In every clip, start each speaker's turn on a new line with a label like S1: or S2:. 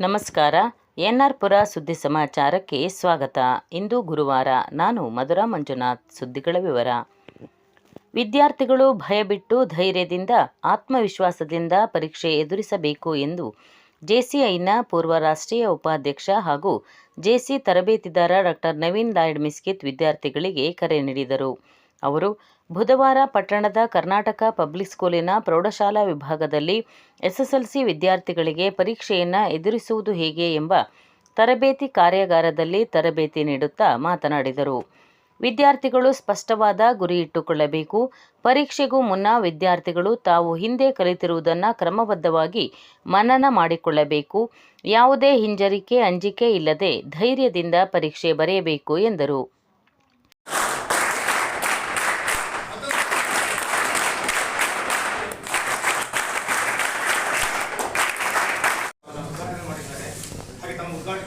S1: ನಮಸ್ಕಾರ. N R ಪುರ ಸುದ್ದಿ ಸಮಾಚಾರಕ್ಕೆ ಸ್ವಾಗತ. ಇಂದು ಗುರುವಾರ ನಾನು ಮಧುರಾ ಮಂಜುನಾಥ್ ಸುದ್ದಿಗಳ ವಿವರ. ವಿದ್ಯಾರ್ಥಿಗಳು ಭಯಬಿಟ್ಟು ಧೈರ್ಯದಿಂದ, ಆತ್ಮವಿಶ್ವಾಸದಿಂದ ಪರೀಕ್ಷೆ ಎದುರಿಸಬೇಕು ಎಂದು ಜೆಸಿಐನ ಪೂರ್ವ ರಾಷ್ಟ್ರೀಯ ಉಪಾಧ್ಯಕ್ಷ ಹಾಗೂ ಜೆಸಿ ತರಬೇತಿದಾರ ಡಾಕ್ಟರ್ ನವೀನ್ ಲಾಯ್ಡ್ ಮಿಸ್ಕಿತ್ ವಿದ್ಯಾರ್ಥಿಗಳಿಗೆ ಕರೆ ನೀಡಿದರು. ಅವರು ಬುಧವಾರ ಪಟ್ಟಣದ ಕರ್ನಾಟಕ ಪಬ್ಲಿಕ್ ಸ್ಕೂಲಿನ ಪ್ರೌಢಶಾಲಾ ವಿಭಾಗದಲ್ಲಿ ಎಸ್ಎಸ್ಎಲ್ಸಿ ವಿದ್ಯಾರ್ಥಿಗಳಿಗೆ ಪರೀಕ್ಷೆಯನ್ನು ಎದುರಿಸುವುದು ಹೇಗೆ ಎಂಬ ತರಬೇತಿ ಕಾರ್ಯಾಗಾರದಲ್ಲಿ ತರಬೇತಿ ನೀಡುತ್ತಾ ಮಾತನಾಡಿದರು. ವಿದ್ಯಾರ್ಥಿಗಳು ಸ್ಪಷ್ಟವಾದ ಗುರಿ ಇಟ್ಟುಕೊಳ್ಳಬೇಕು. ಪರೀಕ್ಷೆಗೂ ಮುನ್ನ ವಿದ್ಯಾರ್ಥಿಗಳು ತಾವು ಹಿಂದೆ ಕಲಿತಿರುವುದನ್ನು ಕ್ರಮಬದ್ಧವಾಗಿ ಮನನ ಮಾಡಿಕೊಳ್ಳಬೇಕು. ಯಾವುದೇ ಹಿಂಜರಿಕೆ, ಅಂಜಿಕೆ ಇಲ್ಲದೆ ಧೈರ್ಯದಿಂದ ಪರೀಕ್ಷೆ ಬರೆಯಬೇಕು ಎಂದರು.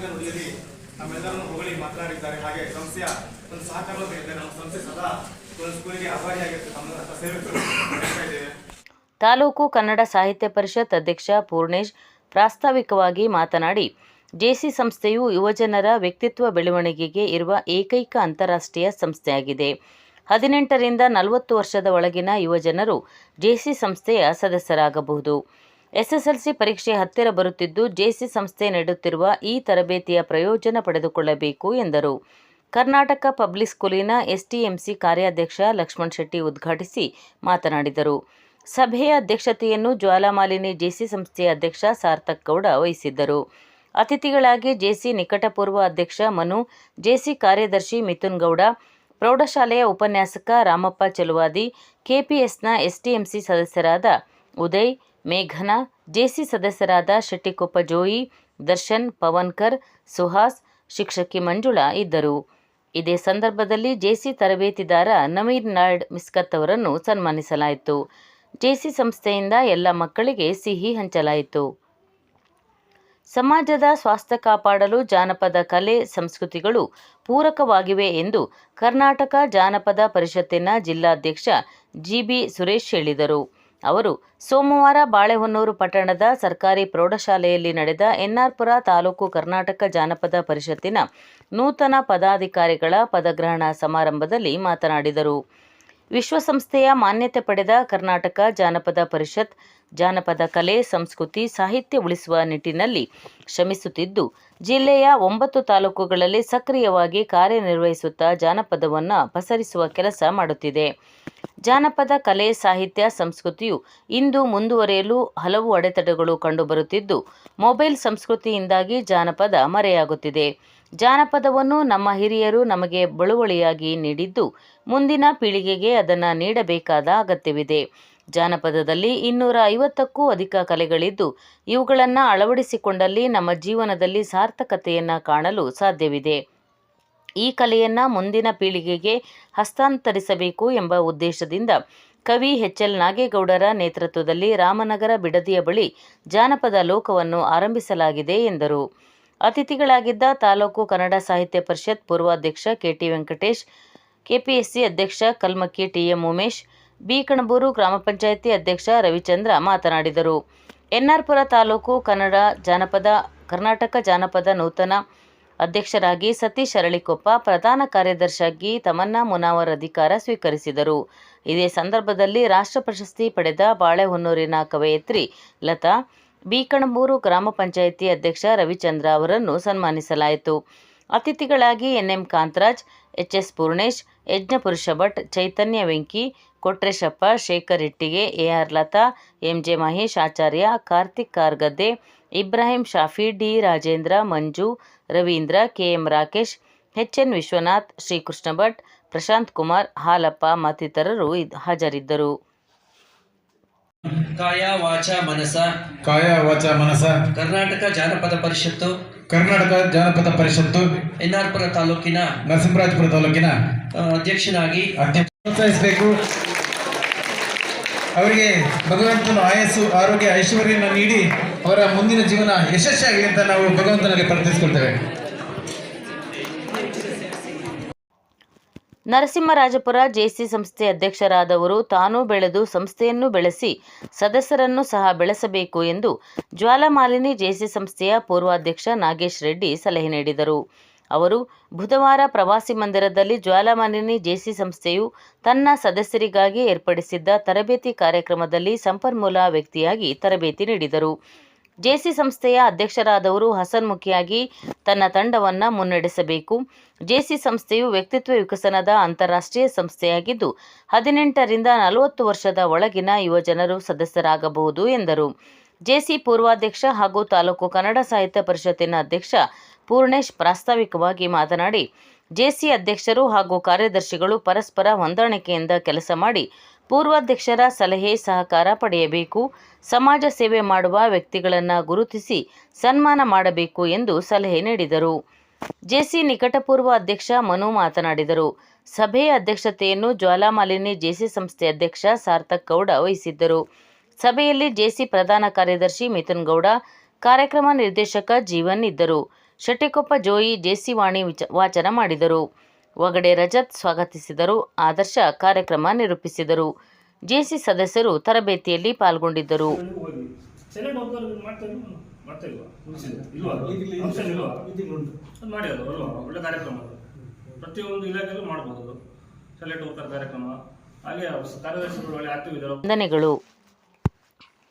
S2: ನುಡಿಯಲ್ಲಿ ನಮ್ಮೆಲ್ಲರನ್ನು ಹೊಗಳಿ ಮಾತನಾಡಿದ್ದಾರೆ. ಹಾಗೆ ಸಂಸ್ಥೆಯ ಒಂದು ಸಹಕಾರ ಬೇಕಿದೆ ನಮ್ಮ ಸಂಸ್ಥೆ ಸದಾ ಸ್ಕೂಲಿಗೆ ಆಭಾರಿಯಾಗಿರುತ್ತೆ ನಮ್ಮ ಸೇವೆ
S1: ತಾಲೂಕು ಕನ್ನಡ ಸಾಹಿತ್ಯ ಪರಿಷತ್ ಅಧ್ಯಕ್ಷ ಪೂರ್ಣೇಶ್ ಪ್ರಾಸ್ತಾವಿಕವಾಗಿ ಮಾತನಾಡಿ, ಜೇಸಿ ಸಂಸ್ಥೆಯು ಯುವಜನರ ವ್ಯಕ್ತಿತ್ವ ಬೆಳವಣಿಗೆಗೆ ಇರುವ ಏಕೈಕ ಅಂತಾರಾಷ್ಟ್ರೀಯ ಸಂಸ್ಥೆಯಾಗಿದೆ. ಹದಿನೆಂಟರಿಂದ ನಲವತ್ತು ವರ್ಷದ ಒಳಗಿನ ಯುವಜನರು ಜೇಸಿ ಸಂಸ್ಥೆಯ ಸದಸ್ಯರಾಗಬಹುದು. ಎಸ್ಎಸ್ಎಲ್ಸಿ ಪರೀಕ್ಷೆ ಹತ್ತಿರ ಬರುತ್ತಿದ್ದು ಜೇಸಿ ಸಂಸ್ಥೆ ನೀಡುತ್ತಿರುವ ಈ ತರಬೇತಿಯ ಪ್ರಯೋಜನ ಪಡೆದುಕೊಳ್ಳಬೇಕು ಎಂದರು. ಕರ್ನಾಟಕ ಪಬ್ಲಿಕ್ ಸ್ಕೂಲಿನ ಎಸ್ಟಿಎಂಸಿ ಕಾರ್ಯಾಧ್ಯಕ್ಷ ಲಕ್ಷ್ಮಣ್ ಶೆಟ್ಟಿ ಉದ್ಘಾಟಿಸಿ ಮಾತನಾಡಿದರು. ಸಭೆಯ ಅಧ್ಯಕ್ಷತೆಯನ್ನು ಜ್ವಾಲಾಮಾಲಿನಿ ಜೇಸಿ ಸಂಸ್ಥೆಯ ಅಧ್ಯಕ್ಷ ಸಾರ್ಥಕ್ ಗೌಡ ವಹಿಸಿದ್ದರು. ಅತಿಥಿಗಳಾಗಿ ಜೇಸಿ ನಿಕಟಪೂರ್ವ ಅಧ್ಯಕ್ಷ ಮನು, ಜೇಸಿ ಕಾರ್ಯದರ್ಶಿ ಮಿಥುನ್ ಗೌಡ, ಪ್ರೌಢಶಾಲೆಯ ಉಪನ್ಯಾಸಕ ರಾಮಪ್ಪ ಚೆಲುವಾದಿ, ಕೆಪಿಎಸ್ನ ಎಸ್ಟಿಎಂಸಿ ಸದಸ್ಯರಾದ ಉದಯ್ ಮೇಘನಾ, ಜೇಸಿ ಸದಸ್ಯರಾದ ಶೆಟ್ಟಿಕೊಪ್ಪ ಜೋಯಿ, ದರ್ಶನ್ ಪವನ್ಕರ್, ಸುಹಾಸ್, ಶಿಕ್ಷಕಿ ಮಂಜುಳಾ ಇದ್ದರು. ಇದೇ ಸಂದರ್ಭದಲ್ಲಿ ಜೇಸಿ ತರಬೇತಿದಾರ ನವೀನ್ ನಾಯ್ಡ್ ಮಿಸ್ಕತ್ ಅವರನ್ನು ಸನ್ಮಾನಿಸಲಾಯಿತು. ಜೇಸಿ ಸಂಸ್ಥೆಯಿಂದ ಎಲ್ಲ ಮಕ್ಕಳಿಗೆ ಸಿಹಿ ಹಂಚಲಾಯಿತು. ಸಮಾಜದ ಸ್ವಾಸ್ಥ್ಯ ಕಾಪಾಡಲು ಜಾನಪದ ಕಲೆ ಸಂಸ್ಕೃತಿಗಳು ಪೂರಕವಾಗಿವೆ ಎಂದು ಕರ್ನಾಟಕ ಜಾನಪದ ಪರಿಷತ್ತಿನ ಜಿಲ್ಲಾಧ್ಯಕ್ಷ ಜಿಬಿ ಸುರೇಶ್ ಹೇಳಿದರು. ಅವರು ಸೋಮವಾರ ಬಾಳೆಹೊನ್ನೂರು ಪಟ್ಟಣದ ಸರ್ಕಾರಿ ಪ್ರೌಢಶಾಲೆಯಲ್ಲಿ ನಡೆದ ಎನ್ಆರ್ಪುರ ತಾಲೂಕು ಕರ್ನಾಟಕ ಜಾನಪದ ಪರಿಷತ್ತಿನ ನೂತನ ಪದಾಧಿಕಾರಿಗಳ ಪದಗ್ರಹಣ ಸಮಾರಂಭದಲ್ಲಿ ಮಾತನಾಡಿದರು. ವಿಶ್ವಸಂಸ್ಥೆಯ ಮಾನ್ಯತೆ ಪಡೆದ ಕರ್ನಾಟಕ ಜಾನಪದ ಪರಿಷತ್, ಜಾನಪದ ಕಲೆ, ಸಂಸ್ಕೃತಿ, ಸಾಹಿತ್ಯ ಉಳಿಸುವ ನಿಟ್ಟಿನಲ್ಲಿ ಶ್ರಮಿಸುತ್ತಿದ್ದು, ಜಿಲ್ಲೆಯ ಒಂಬತ್ತು ತಾಲೂಕುಗಳಲ್ಲಿ ಸಕ್ರಿಯವಾಗಿ ಕಾರ್ಯನಿರ್ವಹಿಸುತ್ತಾ ಜಾನಪದವನ್ನು ಪಸರಿಸುವ ಕೆಲಸ ಮಾಡುತ್ತಿದೆ. ಜಾನಪದ ಕಲೆ, ಸಾಹಿತ್ಯ, ಸಂಸ್ಕೃತಿಯು ಇಂದು ಮುಂದುವರಿಯಲು ಹಲವು ಅಡೆತಡೆಗಳು ಕಂಡುಬರುತ್ತಿದ್ದು, ಮೊಬೈಲ್ ಸಂಸ್ಕೃತಿಯಿಂದಾಗಿ ಜಾನಪದ ಮರೆಯಾಗುತ್ತಿದೆ. ಜಾನಪದವನ್ನು ನಮ್ಮ ಹಿರಿಯರು ನಮಗೆ ಬಳುವಳಿಯಾಗಿ ನೀಡಿದ್ದು, ಮುಂದಿನ ಪೀಳಿಗೆಗೆ ಅದನ್ನು ನೀಡಬೇಕಾದ ಅಗತ್ಯವಿದೆ. ಜಾನಪದದಲ್ಲಿ ಇನ್ನೂರ ಐವತ್ತಕ್ಕೂ ಅಧಿಕ ಕಲೆಗಳಿದ್ದು, ಇವುಗಳನ್ನು ಅಳವಡಿಸಿಕೊಂಡಲ್ಲಿ ನಮ್ಮ ಜೀವನದಲ್ಲಿ ಸಾರ್ಥಕತೆಯನ್ನು ಕಾಣಲು ಸಾಧ್ಯವಿದೆ. ಈ ಕಲೆಯನ್ನು ಮುಂದಿನ ಪೀಳಿಗೆಗೆ ಹಸ್ತಾಂತರಿಸಬೇಕು ಎಂಬ ಉದ್ದೇಶದಿಂದ ಕವಿ ಎಚ್ ಎಲ್ ನಾಗೇಗೌಡರ ನೇತೃತ್ವದಲ್ಲಿ ರಾಮನಗರ ಬಿಡದಿಯ ಬಳಿ ಜಾನಪದ ಲೋಕವನ್ನು ಆರಂಭಿಸಲಾಗಿದೆ ಎಂದರು. ಅತಿಥಿಗಳಾಗಿದ್ದ ತಾಲೂಕು ಕನ್ನಡ ಸಾಹಿತ್ಯ ಪರಿಷತ್ ಪೂರ್ವಾಧ್ಯಕ್ಷ ಕೆಟಿ ವೆಂಕಟೇಶ್, ಕೆಪಿಎಸ್ಸಿ ಅಧ್ಯಕ್ಷ ಕಲ್ಮಕ್ಕಿ ಟಿಎಂ ಉಮೇಶ್, ಬಿಕಣಬೂರು ಗ್ರಾಮ ಪಂಚಾಯಿತಿ ಅಧ್ಯಕ್ಷ ರವಿಚಂದ್ರ ಮಾತನಾಡಿದರು. ಎನ್ಆರ್ಪುರ ತಾಲೂಕು ಕನ್ನಡ ಜಾನಪದ, ಕರ್ನಾಟಕ ಜಾನಪದ ನೂತನ ಅಧ್ಯಕ್ಷರಾಗಿ ಸತೀಶ್ ಅರಳಿಕೊಪ್ಪ, ಪ್ರಧಾನ ಕಾರ್ಯದರ್ಶಿಯಾಗಿ ತಮನ್ನಾ ಮುನಾವರ್ ಅಧಿಕಾರ ಸ್ವೀಕರಿಸಿದರು. ಇದೇ ಸಂದರ್ಭದಲ್ಲಿ ರಾಷ್ಟ್ರ ಪ್ರಶಸ್ತಿ ಪಡೆದ ಬಾಳೆಹೊನ್ನೂರಿನ ಕವಯತ್ರಿ ಲತಾ, ಬೀಕಣಮೂರು ಗ್ರಾಮ ಪಂಚಾಯಿತಿ ಅಧ್ಯಕ್ಷ ರವಿಚಂದ್ರ ಅವರನ್ನು ಸನ್ಮಾನಿಸಲಾಯಿತು. ಅತಿಥಿಗಳಾಗಿ NM Kantharaj, HS Purnesh Yajnapurusha Bhat, Chaitanya Venki, Kotreshappa, Shekhar Ittige, AR Latha, MJ Mahesh, Acharya, Karthik Kargadde, Ibrahim Shafi, D Rajendra, Manju, Ravindra, KM Rakesh, HN Vishwanath, Srikrishna Bhat, Prashanth Kumar, Halappa ಮತ್ತಿತರರು ಹಾಜರಿದ್ದರು.
S3: ಕಾಯ ವಾಚ ಮನಸ.
S4: ಕಾಯ ವಾಚ ಮನಸ.
S3: ಕರ್ನಾಟಕ ಜಾನಪದ ಪರಿಷತ್ತು.
S4: ಕರ್ನಾಟಕ ಜಾನಪದ ಪರಿಷತ್ತು.
S3: ಎನ್ಆರ್ಪುರ ತಾಲೂಕಿನ.
S4: ನರಸಿಂಹರಾಜಪುರ ತಾಲೂಕಿನ.
S3: ಆ, ಅಧ್ಯಕ್ಷನಾಗಿ.
S4: ಅಧ್ಯಕ್ಷ ಪ್ರೋತ್ಸಾಹಿಸಬೇಕು. ಅವರಿಗೆ ಭಗವಂತನ ಆಯಸ್ಸು ಆರೋಗ್ಯ ಐಶ್ವರ್ಯವನ್ನು ನೀಡಿ ಅವರ ಮುಂದಿನ ಜೀವನ ಯಶಸ್ವಿಯಾಗಲಿ ಅಂತ ನಾವು ಭಗವಂತನಲ್ಲಿ ಪ್ರಾರ್ಥಿಸಿಕೊಳ್ತೇವೆ.
S1: ನರಸಿಂಹರಾಜಪುರ ಜೇಸಿ ಸಂಸ್ಥೆ ಅಧ್ಯಕ್ಷರಾದವರು ತಾನೂ ಬೆಳೆದು ಸಂಸ್ಥೆಯನ್ನು ಬೆಳೆಸಿ ಸದಸ್ಯರನ್ನು ಸಹ ಬೆಳೆಸಬೇಕು ಎಂದು ಜ್ವಾಲಾಮಾಲಿನಿ ಜೇಸಿ ಸಂಸ್ಥೆಯ ಪೂರ್ವಾಧ್ಯಕ್ಷ ನಾಗೇಶ್ ರೆಡ್ಡಿ ಸಲಹೆ ನೀಡಿದರು. ಅವರು ಬುಧವಾರ ಪ್ರವಾಸಿ ಮಂದಿರದಲ್ಲಿ ಜ್ವಾಲಾಮಾಲಿನಿ ಜೇಸಿ ಸಂಸ್ಥೆಯು ತನ್ನ ಸದಸ್ಯರಿಗಾಗಿ ಏರ್ಪಡಿಸಿದ್ದ ತರಬೇತಿ ಕಾರ್ಯಕ್ರಮದಲ್ಲಿ ಸಂಪನ್ಮೂಲ ವ್ಯಕ್ತಿಯಾಗಿ ತರಬೇತಿ ನೀಡಿದರು. ಜೆಸಿ ಸಂಸ್ಥೆಯ ಅಧ್ಯಕ್ಷರಾದವರು ಹಸನ್ಮುಖಿಯಾಗಿ ತನ್ನ ತಂಡವನ್ನು ಮುನ್ನಡೆಸಬೇಕು. ಜೆಸಿ ಸಂಸ್ಥೆಯು ವ್ಯಕ್ತಿತ್ವ ವಿಕಸನದ ಅಂತಾರಾಷ್ಟ್ರೀಯ ಸಂಸ್ಥೆಯಾಗಿದ್ದು, ಹದಿನೆಂಟರಿಂದ ನಲವತ್ತು ವರ್ಷದ ಒಳಗಿನ ಯುವಜನರು ಸದಸ್ಯರಾಗಬಹುದು ಎಂದರು. ಜೆಸಿ ಪೂರ್ವಾಧ್ಯಕ್ಷ ಹಾಗೂ ತಾಲೂಕು ಕನ್ನಡ ಸಾಹಿತ್ಯ ಪರಿಷತ್ತಿನ ಅಧ್ಯಕ್ಷ ಪೂರ್ಣೇಶ್ ಪ್ರಾಸ್ತಾವಿಕವಾಗಿ ಮಾತನಾಡಿ, ಜೆಸಿ ಅಧ್ಯಕ್ಷರು ಹಾಗೂ ಕಾರ್ಯದರ್ಶಿಗಳು ಪರಸ್ಪರ ಹೊಂದಾಣಿಕೆಯಿಂದ ಕೆಲಸ ಮಾಡಿ ಪೂರ್ವಾಧ್ಯಕ್ಷರ ಸಲಹೆ ಸಹಕಾರ ಪಡೆಯಬೇಕು, ಸಮಾಜ ಸೇವೆ ಮಾಡುವ ವ್ಯಕ್ತಿಗಳನ್ನು ಗುರುತಿಸಿ ಸನ್ಮಾನ ಮಾಡಬೇಕು ಎಂದು ಸಲಹೆ ನೀಡಿದರು. ಜೆಸಿ ನಿಕಟಪೂರ್ವ ಅಧ್ಯಕ್ಷ ಮನು ಮಾತನಾಡಿದರು. ಸಭೆಯ ಅಧ್ಯಕ್ಷತೆಯನ್ನು ಜ್ವಾಲಾಮಾಲಿನಿ ಜೆಸಿ ಸಂಸ್ಥೆ ಅಧ್ಯಕ್ಷ ಸಾರ್ಥಕ್ ಗೌಡ ವಹಿಸಿದ್ದರು. ಸಭೆಯಲ್ಲಿ ಜೆಸಿ ಪ್ರಧಾನ ಕಾರ್ಯದರ್ಶಿ ಮಿಥುನ್ ಗೌಡ, ಕಾರ್ಯಕ್ರಮ ನಿರ್ದೇಶಕ ಜೀವನ್ ಇದ್ದರು. ಶೆಟ್ಟಿಕೊಪ್ಪ ಜೋಯಿ ಜೆಸಿ ವಾಣಿ ವಿಚ ವಾಚನ ಮಾಡಿದರು. ಒಗಡೆ ರಜತ್ ಸ್ವಾಗತಿಸಿದರು. ಆದರ್ಶ ಕಾರ್ಯಕ್ರಮ ನಿರೂಪಿಸಿದರು. ಜೆಸಿ ಸದಸ್ಯರು ತರಬೇತಿಯಲ್ಲಿ ಪಾಲ್ಗೊಂಡಿದ್ದರು. ವಂದನೆಗಳು.